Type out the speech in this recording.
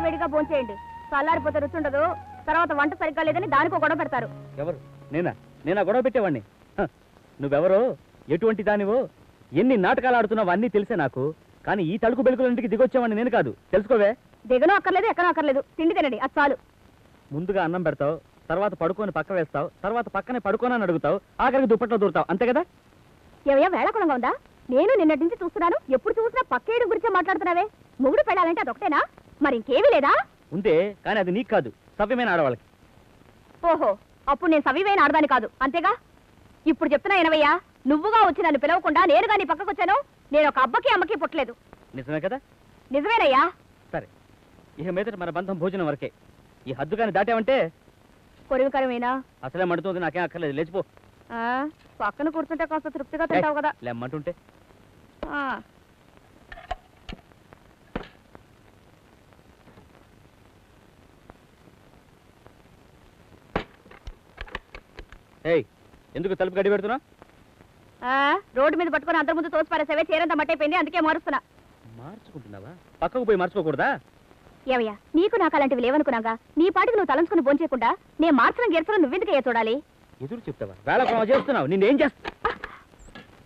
హాయిగా భోంచేయండి చల్లారిపోతే రుచి ఉండదు. తర్వాత వంట సరిగ్గా లేదని దానికో గొడవ పెడతారు. ఎవరు? నేనా? నేనా గొడవ పెట్టేవాడిని హ, నువ్వెవరో? ఎటువంటి దానివో? ఎన్ని నాటకాలు ఆడుతున్నావు అన్నీ తెలిసే నాకు. కానీ ఈ తలుకు బెలుకులంటికి దిగొచ్చేవాడిని నేను కాదు. తెలుసుకోవే? దిగను అక్కర్లేదు ఎక్కనో అక్కర్లేదు. తిండి తినండి అది చాలు. ముందుగా అన్నం పెడతావు తర్వాత పడుకొని పక్క వేస్తావు తర్వాత పక్కనే పడుకోనని అడుగుతావు ఆఖరికి దుప్పట్లో దూరుతావు. అంతే కదా? ఏవయ్యా వేళకులంగా ఉందా? నేను నిన్నటి నుంచి చూస్తున్నాను ఎప్పుడు చూసినా పక్కేయడం గురించే మాట్లాడుతున్నావే. మొగుడు పెళ్ళాలంటే అదొకటేనా మరి ఇంకేమీ లేదా? ఉంటే కానీ అది నీకు కాదు సవ్యమైన ఆడవాళ్ళకి. ఓహో అప్పుడు నేను సవివైన ఆడదాని కాదు అంతేగా? ఇప్పుడు చెప్తున్నా ఎనవయ్యా నువ్వుగా వచ్చి నన్ను పిలవకుండా నేరుగా నీ పక్కకు వచ్చాను నేను ఒక అబ్బకి అమ్మకి పుట్టలేదు. నిజమే కదా? నిజమేనయ్యా. సరే ఇక మీదట మన బంధం భోజనం వరకే. ఈ హద్దు కానీ దాటావంటే కొరివికరమేనా అసలే మండుతుంది నాకేం అక్కర్లేదు లేచిపో. ఆ, పక్కన కూర్చుంటే కాస్త తృప్తిగా తింటావు కదా. లెమ్మంటుంటే. ఏయ్ ఎందుకు తలుపు గడి పెడుతున్నా? ఆ, రోడ్డు మీద పట్టుకొని అందరి ముందు తోసి పారేసావే చీరంతా మట్టయిపోయింది అందుకే మారుస్తున్నా. మార్చుకుంటున్నావా? పక్కకు పోయి మార్చుకోకూడదా ఏవయ్యా నీకు నాకు అలాంటివి లేవనుకున్నాగా? నీ పాటికి నువ్వు తలంచుకుని భోంచేయకుండా నేను మార్చడం గెరచడం నువ్వెందుకయ్యా చూడాలి? ఎదురు చెప్తావా? వేళ చేస్తున్నావు నిన్నేం చేస్తా